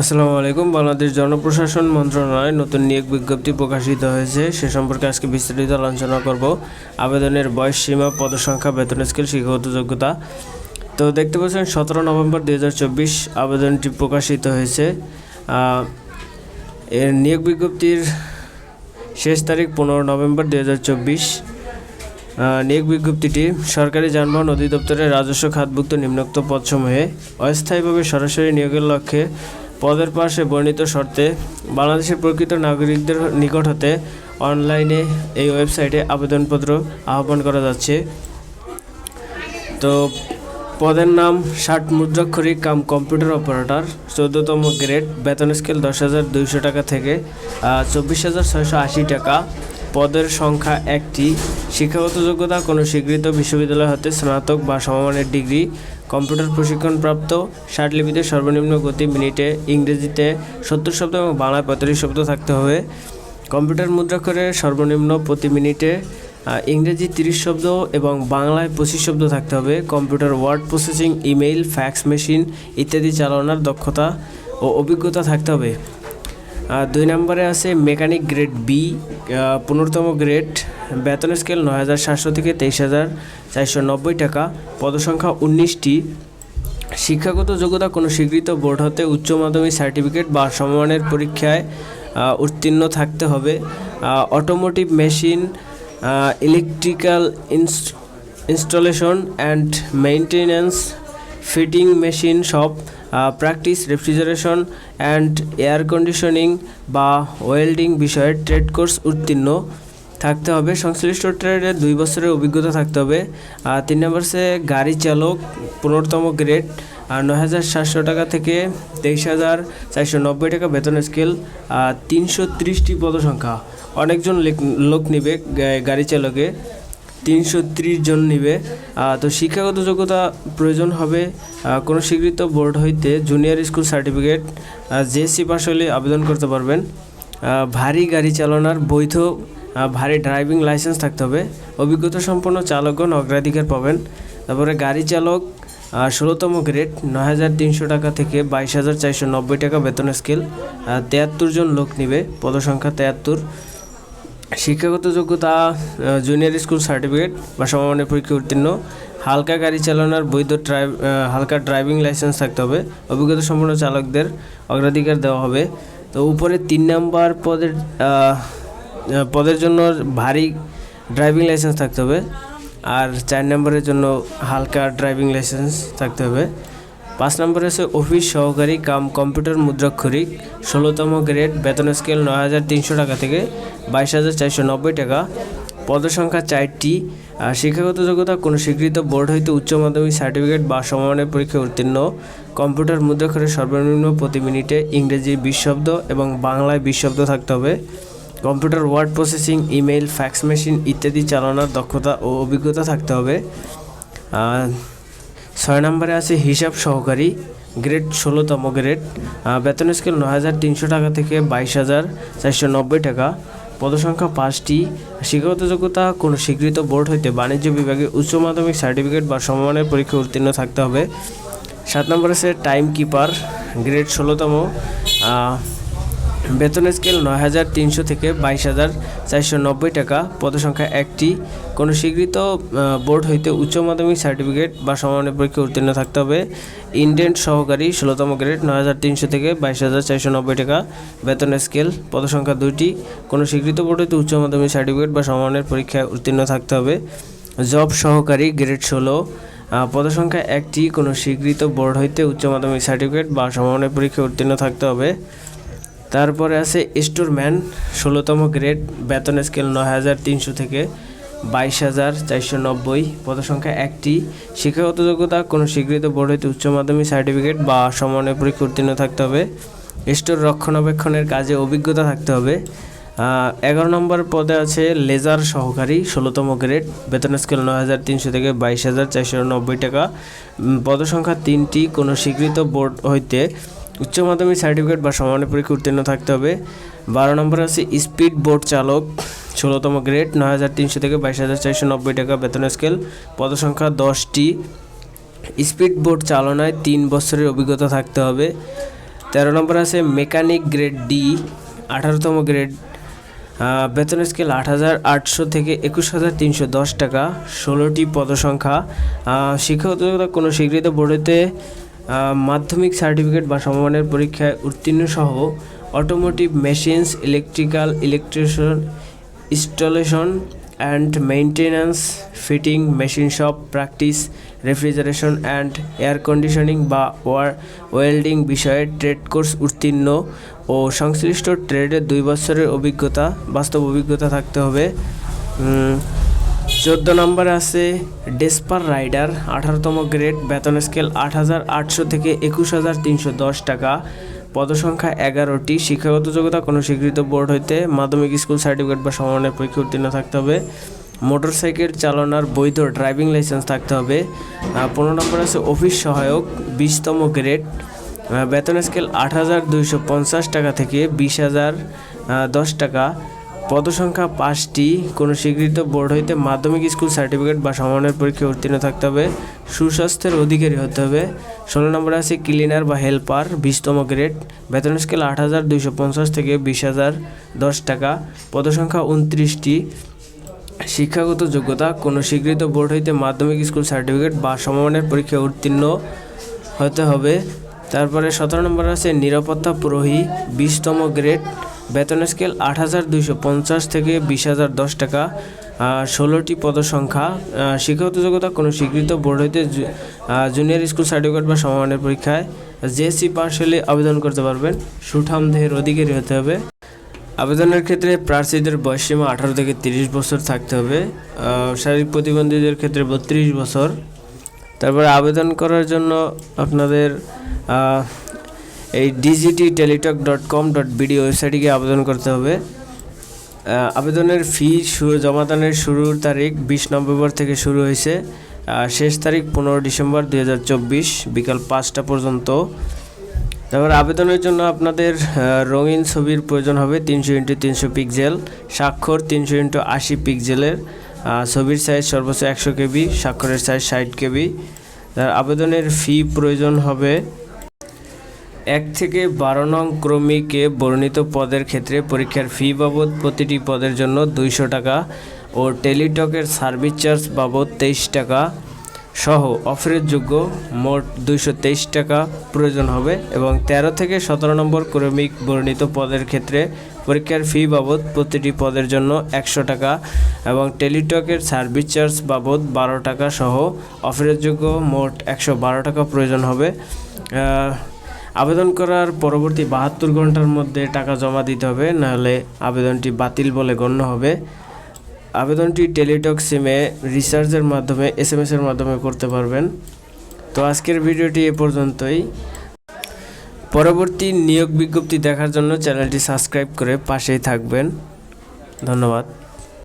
আসসালামু আলাইকুম। বাংলাদেশ জনপ্রশাসন মন্ত্রণালয় নতুন নিয়োগ বিজ্ঞপ্তি প্রকাশিত হয়েছে। সে সম্পর্কে আজকে বিস্তারিত আলোচনা করব। আবেদনের বয়স সীমা, পদসংখ্যা, বেতন স্কেল, শিক্ষাগত যোগ্যতা। তো দেখতে পাচ্ছেন, সতেরো নভেম্বর দুই হাজার চব্বিশ আবেদনটি প্রকাশিত হয়েছে। এর নিয়োগ বিজ্ঞপ্তির শেষ তারিখ পনেরো নভেম্বর দুই নিয়োগ বিজ্ঞপ্তিটি সরকারি যানবাহন অধিদপ্তরের রাজস্ব খাতভুক্ত নিম্নোক্ত পদসমূহে অস্থায়ীভাবে সরাসরি নিয়োগের লক্ষ্যে পদের পাশে বর্ণিত শর্তে, বাংলাদেশের প্রকৃত নাগরিকদের নিকট হতে অনলাইনে এই ওয়েবসাইটে আবেদনপত্র আহ্বান করা যাচ্ছে। তো পদের নাম ষাট মুদ্রাক্ষরিক কাম কম্পিউটার অপারেটর, চোদ্দতম গ্রেড, বেতন স্কেল দশ হাজার দুইশো টাকা থেকে চব্বিশ হাজার ছয়শো আশি টাকা। পদের সংখ্যা একটি। শিক্ষাগত যোগ্যতা কোনো স্বীকৃত বিশ্ববিদ্যালয় হতে স্নাতক বা সমমানের ডিগ্রি। কম্পিউটার প্রশিক্ষণপ্রাপ্ত ষাটলিপিতে সর্বনিম্ন গতি মিনিটে ইংরেজিতে সত্তর শব্দ এবং বাংলায় পঁয়তাল্লিশ শব্দ থাকতে হবে। কম্পিউটার মুদ্রাক্ষরে সর্বনিম্ন প্রতি মিনিটে ইংরেজি তিরিশ শব্দ এবং বাংলায় পঁচিশ শব্দ থাকতে হবে। Computer word processing, email, fax machine ইত্যাদি চালানোর দক্ষতা ও অভিজ্ঞতা থাকতে হবে। দুই নম্বরে আছে মেকানিক গ্রেড বি পনেরোতম গ্রেড, বেতন স্কেল নয় হাজার সাতশো থেকে তেইশ হাজার চারশো নব্বই টাকা, পদসংখ্যা উনিশটি। শিক্ষাগত যোগ্যতা কোনো স্বীকৃত বোর্ড হতে উচ্চ মাধ্যমিক সার্টিফিকেট বা সমমানের পরীক্ষায় উত্তীর্ণ থাকতে হবে। Automotive machine electrical installation and maintenance fitting machine shop practice refrigeration and air conditioning বা ওয়েল্ডিং বিষয়ে ট্রেড কোর্স উত্তীর্ণ থাকতে হবে। সংশ্লিষ্ট ট্রেডে দুই বছরের অভিজ্ঞতা থাকতে হবে। তিন নম্বর গাড়ি চালক, পনেরোতম গ্রেড আর নয় হাজার সাতশো টাকা থেকে তেইশ হাজার চারশো নব্বই টাকা বেতন স্কেল তিনশো ত্রিশটি পদসংখ্যা। অনেকজন লেক- নিবে গাড়ি চালকে। তিনশো ত্রিশ জন নিবে। তো শিক্ষাগত যোগ্যতা প্রয়োজন হবে। কোনো স্বীকৃত বোর্ড হইতে junior school certificate JSC pass হলে আবেদন করতে পারবেন। ভারী গাড়ি চালানোর বৈধ ভারী ড্রাইভিং লাইসেন্স থাকতে হবে। অভিজ্ঞতা সম্পন্ন চালকগণ অগ্রাধিকার পাবেন। তারপরে গাড়ি চালক ষোলোতম গ্রেড, নয় হাজার তিনশো টাকা থেকে বাইশ হাজার চারশো নব্বই টাকা বেতন স্কেল। তেয়াত্তর জন লোক নিবে। পদসংখ্যা তেয়াত্তর। শিক্ষাগত যোগ্যতা জুনিয়র স্কুল সার্টিফিকেট বা সমমানের পরীক্ষা উত্তীর্ণ। হালকা গাড়ি চালানোর বৈধ ড্রাইভ হালকা ড্রাইভিং লাইসেন্স থাকতে হবে। অভিজ্ঞতা সম্পন্ন চালকদের অগ্রাধিকার দেওয়া হবে। তো উপরে তিন নাম্বার পদের পদের জন্য ভারী ড্রাইভিং লাইসেন্স থাকতে হবে। আর চার নম্বরের জন্য হালকা ড্রাইভিং লাইসেন্স থাকতে হবে। পাঁচ নম্বরে আছে অফিস সহকারী কাম কম্পিউটার মুদ্রাক্ষরিক ষোলোতম গ্রেড, বেতন স্কেল নয় হাজার তিনশো টাকা থেকে বাইশ হাজার চারশো নব্বই টাকা। পদসংখ্যা চারটি শিক্ষাগত যোগ্যতা কোনো স্বীকৃত বোর্ড হইতে উচ্চ মাধ্যমিক সার্টিফিকেট বা সমমানের পরীক্ষায় উত্তীর্ণ। কম্পিউটার মুদ্রাক্ষরে সর্বনিম্ন প্রতি মিনিটে ইংরেজি বিশ শব্দ এবং বাংলায় বিশ শব্দ থাকতে হবে। Computer word processing, email, fax machine ইত্যাদি চালানোর দক্ষতা ও অভিজ্ঞতা থাকতে হবে। ছয় নম্বরে আছে হিসাব সহকারী গ্রেড ষোলোতম গ্রেড বেতন স্কেল নয় হাজার তিনশো টাকা থেকে বাইশ হাজার চারশো নব্বই টাকা। পদসংখ্যা পাঁচটি। শিক্ষাগত যোগ্যতা, কোনো স্বীকৃত বোর্ড হইতে বাণিজ্য বিভাগে উচ্চ মাধ্যমিক সার্টিফিকেট বা সমমানের পরীক্ষা উত্তীর্ণ থাকতে হবে। সাত নম্বর আছে টাইম কিপার গ্রেড ষোলোতম বেতন স্কেল নয় হাজার তিনশো থেকে বাইশ হাজার চারশো নব্বই টাকা। পদসংখ্যা একটি। কোনো স্বীকৃত বোর্ড হইতে উচ্চ মাধ্যমিক সার্টিফিকেট বা সমানের পরীক্ষা উত্তীর্ণ থাকতে হবে। ইন্ডেন্ট সহকারী ষোলোতম গ্রেড নয় হাজার তিনশো থেকে বাইশ হাজার চারশো নব্বই টাকা। বেতন স্কেল পদসংখ্যা দুইটি। কোনো স্বীকৃত বোর্ড হইতে উচ্চ মাধ্যমিক সার্টিফিকেট বা সমানের পরীক্ষায় উত্তীর্ণ থাকতে হবে। জব সহকারী গ্রেড ষোলো। পদসংখ্যা একটি। কোনো স্বীকৃত বোর্ড হইতে উচ্চ মাধ্যমিক সার্টিফিকেট বা সমানের পরীক্ষায় উত্তীর্ণ থাকতে হবে। তারপরে আছে স্টোরম্যান, ষোলোতম গ্রেড, বেতন স্কেল নয় হাজার তিনশো থেকে বাইশ হাজার চারশো নব্বই, পদসংখ্যা একটি। শিক্ষাগত যোগ্যতা কোনো স্বীকৃত বোর্ড হইতে উচ্চ মাধ্যমিক সার্টিফিকেট বা সমন্বয় পরীক্ষা উত্তীর্ণ থাকতে হবে। স্টোর রক্ষণাবেক্ষণের কাজে অভিজ্ঞতা থাকতে হবে। এগারো নম্বর পদে আছে লেজার সহকারী, ষোলোতম গ্রেড, বেতন স্কেল নয় হাজার তিনশো থেকে বাইশ হাজার চারশো নব্বই টাকা। পদসংখ্যা তিনটি, কোনো স্বীকৃত বোর্ড হইতে উচ্চ মাধ্যমিক সার্টিফিকেট বা সমানের পরীক্ষা উত্তীর্ণ থাকতে হবে। বারো নম্বর আছে স্পিড বোট চালক, ষোলোতম গ্রেড নয় হাজার তিনশো থেকে বাইশ হাজার চারশো নব্বই টাকা বেতন স্কেল পদসংখ্যা দশটি। স্পিড বোট চালনায় তিন বছরের অভিজ্ঞতা থাকতে হবে। তেরো নম্বর আছে মেকানিক গ্রেড ডি আঠারোতম গ্রেড বেতন স্কেল আট হাজার আটশো থেকে একুশ হাজার তিনশো দশ টাকা, ষোলোটি পদসংখ্যা। শিক্ষাগত কোনো স্বীকৃত বোর্ডেতে মাধ্যমিক সার্টিফিকেট বা সমমানের পরীক্ষায় উত্তীর্ণ সহ automotive machines electrical electrician installation and maintenance fitting machine shop practice refrigeration and air conditioning বা ওয়ার ওয়েল্ডিং বিষয়ে ট্রেড কোর্স উত্তীর্ণ ও সংশ্লিষ্ট ট্রেডের দুই বছরের অভিজ্ঞতা, বাস্তব অভিজ্ঞতা থাকতে হবে। চোদ্দ নম্বরে আছে ডেসপার রাইডার, আঠারোতম গ্রেড, বেতন স্কেল আট হাজার আটশো থেকে একুশ হাজার তিনশো দশ টাকা। পদসংখ্যা এগারোটি, শিক্ষাগত যোগ্যতা কোনো স্বীকৃত বোর্ড হইতে মাধ্যমিক স্কুল সার্টিফিকেট বা সমানের পরীক্ষা উত্তীর্ণ থাকতে হবে। মোটরসাইকেল চালানোর বৈধ ড্রাইভিং লাইসেন্স থাকতে হবে। পনেরো নম্বর আছে অফিস সহায়ক, বিশতম গ্রেড। বেতন স্কেল আট হাজার দুইশো পঞ্চাশ টাকা থেকে বিশ হাজার দশ টাকা। পদসংখ্যা পাঁচটি, কোনো স্বীকৃত বোর্ড হইতে মাধ্যমিক স্কুল সার্টিফিকেট বা সমানের পরীক্ষায় উত্তীর্ণ থাকতে হবে, সুস্বাস্থ্যের অধিকারী হতে হবে, ষোলো নম্বরে আছে ক্লিনার বা হেল্পার বিশতম গ্রেড বেতন স্কেল আট হাজার দুইশো পঞ্চাশ থেকে বিশ হাজার দশ টাকা, পদসংখ্যা উনত্রিশটি, শিক্ষাগত যোগ্যতা, কোনো স্বীকৃত বোর্ড হইতে মাধ্যমিক স্কুল সার্টিফিকেট বা সমমানের পরীক্ষায় উত্তীর্ণ হতে হবে, তারপরে সতেরো নম্বর আছে নিরাপত্তা প্রহী, বিশতম গ্রেড বেতন স্কেল আট হাজার দুইশো পঞ্চাশ থেকে বিশ হাজার দশ টাকা ষোলোটি পদসংখ্যা শিক্ষাগত যোগ্যতা কোনো স্বীকৃত বোর্ড হইতে জুনিয়র স্কুল সার্টিফিকেট বা সমমানের পরীক্ষায় জেএসসি পাশ হলে আবেদন করতে পারবেন। সুঠাম দেহের অধিকারী হতে হবে। আবেদনের ক্ষেত্রে প্রার্থীদের বয়সসীমা আঠারো থেকে তিরিশ বছর থাকতে হবে। শারীরিক প্রতিবন্ধীদের ক্ষেত্রে বত্রিশ বছর। তারপরে আবেদন করার জন্য আপনাদের এই DGT Teletalk dot com dot BD ওয়েবসাইটে গিয়ে আবেদন করতে হবে। আবেদনের ফি জমাদানের শুরুর তারিখ বিশ নভেম্বর থেকে শুরু হয়েছে। শেষ তারিখ পনেরো ডিসেম্বর দুই হাজার চব্বিশ বিকাল পাঁচটা পর্যন্ত। তারপর আবেদনের জন্য আপনাদের রঙিন ছবির প্রয়োজন হবে তিনশো ইন্টু তিনশো পিক্সেল স্বাক্ষর তিনশো ইন্টু আশি পিক্সেলের আহ, ছবির সাইজ সর্বোচ্চ একশো কেবি স্বাক্ষরের সাইজ ষাট কেবি। আবেদনের ফি প্রয়োজন হবে এক থেকে বারো নং ক্রমিকে বর্ণিত পদের ক্ষেত্রে পরীক্ষার ফি বাবদ প্রতিটি পদের জন্য দুইশো টাকা ও টেলিটকের সার্ভিস চার্জ বাবদ তেইশ টাকা সহ অফারের যোগ্য মোট দুইশো তেইশ টাকা প্রয়োজন হবে এবং তেরো থেকে সতেরো নম্বর ক্রমিক বর্ণিত পদের ক্ষেত্রে পরীক্ষার ফি বাবদ প্রতিটি পদের জন্য একশো টাকা এবং টেলিটকের সার্ভিস চার্জ বাবদ বারো টাকা সহ অফারের যোগ্য মোট একশো বারো টাকা প্রয়োজন হবে। আবেদন করার পরবর্তী বাহাত্তর ঘণ্টার মধ্যে টাকা জমা দিতে হবে, নাহলে আবেদনটি বাতিল বলে গণ্য হবে। আবেদনটি টেলিটক সিমে রিচার্জের মাধ্যমে এস এম এর মাধ্যমে করতে পারবেন। তো আজকের ভিডিওটি এ পর্যন্তই। পরবর্তী নিয়োগ বিজ্ঞপ্তি দেখার জন্য চ্যানেলটি সাবস্ক্রাইব করে পাশেই থাকবেন। ধন্যবাদ।